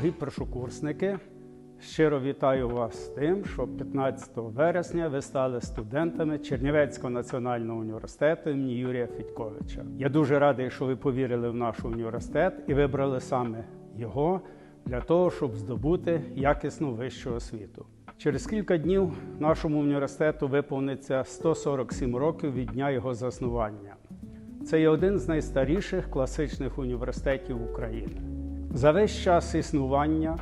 першокурсники. Щиро вітаю вас з тим, що 15 вересня ви стали студентами Чернівецького національного університету імені Юрія Федьковича. Я дуже радий, що ви повірили в наш університет і вибрали саме його для того, щоб здобути якісну вищу освіту. Через кілька днів нашому університету виповниться 147 років від дня його заснування. Це є один з найстаріших класичних університетів України. За весь час існування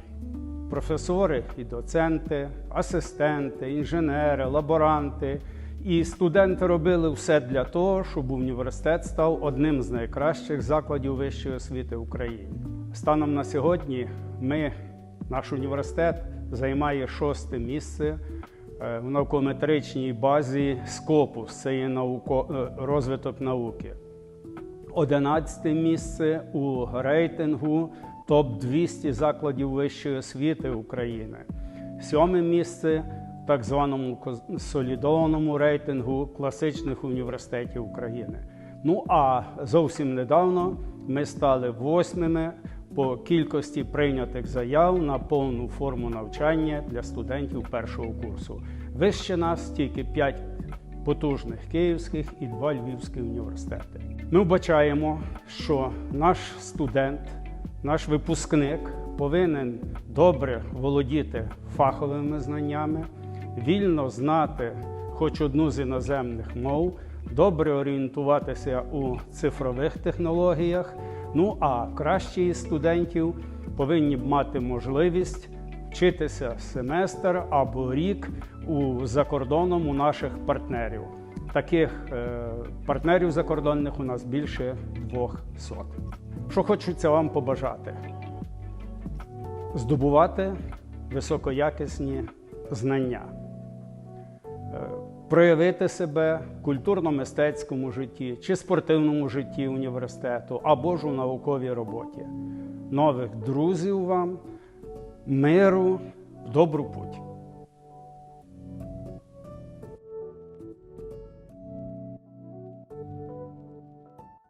професори і доценти, асистенти, інженери, лаборанти і студенти робили все для того, щоб університет став одним з найкращих закладів вищої освіти в Україні. Станом на сьогодні ми, наш університет, займає шосте місце е, в наукометричній базі Скопус, це є науко, е, розвиток науки. 11 місце у рейтингу топ-200 закладів вищої освіти України. Сьоме місце в так званому консолідованому рейтингу класичних університетів України. Ну а зовсім недавно ми стали восьмими по кількості прийнятих заяв на повну форму навчання для студентів першого курсу. Вище нас тільки 5 потужних київських і два львівські університети. Ми вбачаємо, що наш студент, наш випускник повинен добре володіти фаховими знаннями, вільно знати хоч одну з іноземних мов, добре орієнтуватися у цифрових технологіях. Ну а кращі студентів повинні мати можливість вчитися семестр або рік у за кордоном у наших партнерів. Таких е, партнерів закордонних у нас більше двох сот. Що хочеться вам побажати? Здобувати високоякісні знання, е, проявити себе в культурно-мистецькому житті чи спортивному житті університету або ж у науковій роботі. Нових друзів вам, миру, добру путь.